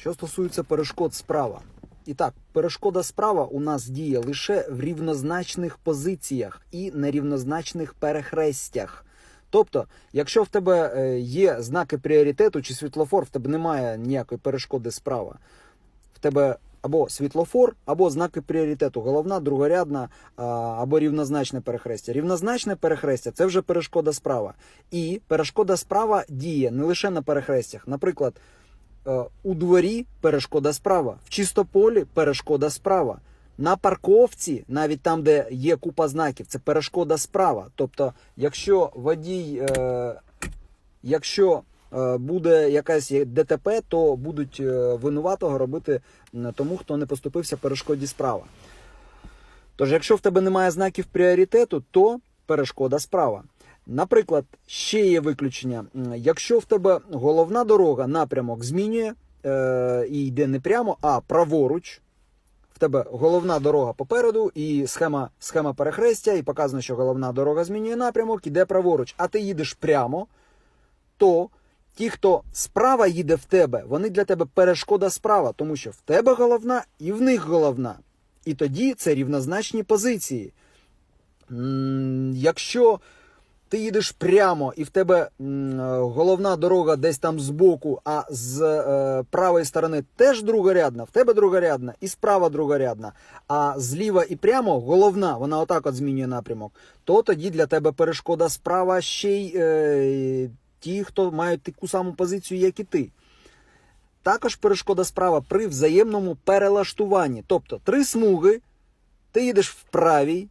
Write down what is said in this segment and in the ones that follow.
Що стосується перешкод справа. І так, перешкода справа у нас діє лише в рівнозначних позиціях і нерівнозначних перехрестях. Тобто, якщо в тебе е, є знаки пріоритету чи світлофор, в тебе немає ніякої перешкоди справа. В тебе або світлофор, або знаки пріоритету, головна, другорядна або рівнозначне перехрестя. Рівнозначне перехрестя це вже перешкода справа. І перешкода справа діє не лише на перехрестях. Наприклад, у дворі перешкода справа, в чистополі перешкода справа. На парковці, навіть там, де є купа знаків, це перешкода справа. Тобто, якщо водій, е, якщо е, буде якась ДТП, то будуть е, винуватого робити тому, хто не поступився перешкоді справа. Тож, якщо в тебе немає знаків пріоритету, то перешкода справа. Наприклад, ще є виключення. Якщо в тебе головна дорога напрямок змінює е, і йде не прямо, а праворуч. В тебе головна дорога попереду, і схема, схема перехрестя, і показано, що головна дорога змінює напрямок, іде праворуч, а ти їдеш прямо, то ті, хто справа їде в тебе, вони для тебе перешкода справа, тому що в тебе головна і в них головна. І тоді це рівнозначні позиції. М, Якщо ти їдеш прямо і в тебе е, головна дорога десь там збоку, а з е, правої сторони теж другорядна, в тебе другорядна і справа другорядна, а зліва і прямо головна, вона отак от змінює напрямок, то тоді для тебе перешкода справа ще й е, ті, хто мають таку саму позицію, як і ти. Також перешкода справа при взаємному перелаштуванні. Тобто три смуги, ти їдеш в правій,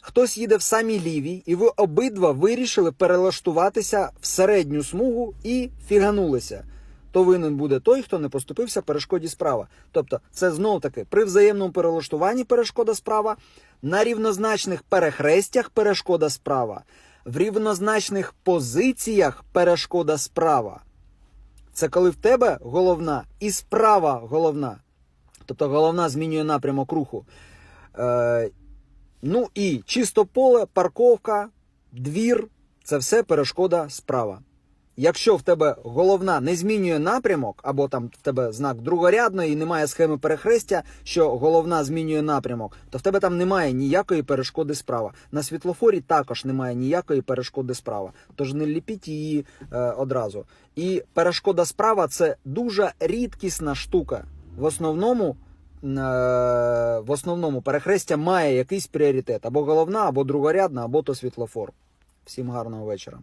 хтось їде в самій лівій, і ви обидва вирішили перелаштуватися в середню смугу і фіганулися. То винен буде той, хто не поступився перешкоді справа. Тобто, це знов таки при взаємному перелаштуванні перешкода справа, на рівнозначних перехрестях перешкода справа, в рівнозначних позиціях перешкода справа. Це коли в тебе головна і справа головна. Тобто головна змінює напрямок руху. Е, ну і чисто поле, парковка, двір це все перешкода справа. Якщо в тебе головна не змінює напрямок, або там в тебе знак другорядної і немає схеми перехрестя, що головна змінює напрямок, то в тебе там немає ніякої перешкоди справа. На світлофорі також немає ніякої перешкоди справа. Тож не ліпіть її е, одразу. І перешкода справа це дуже рідкісна штука. В основному, в основному перехрестя має якийсь пріоритет або головна, або другорядна, або то світлофор. Всім гарного вечора.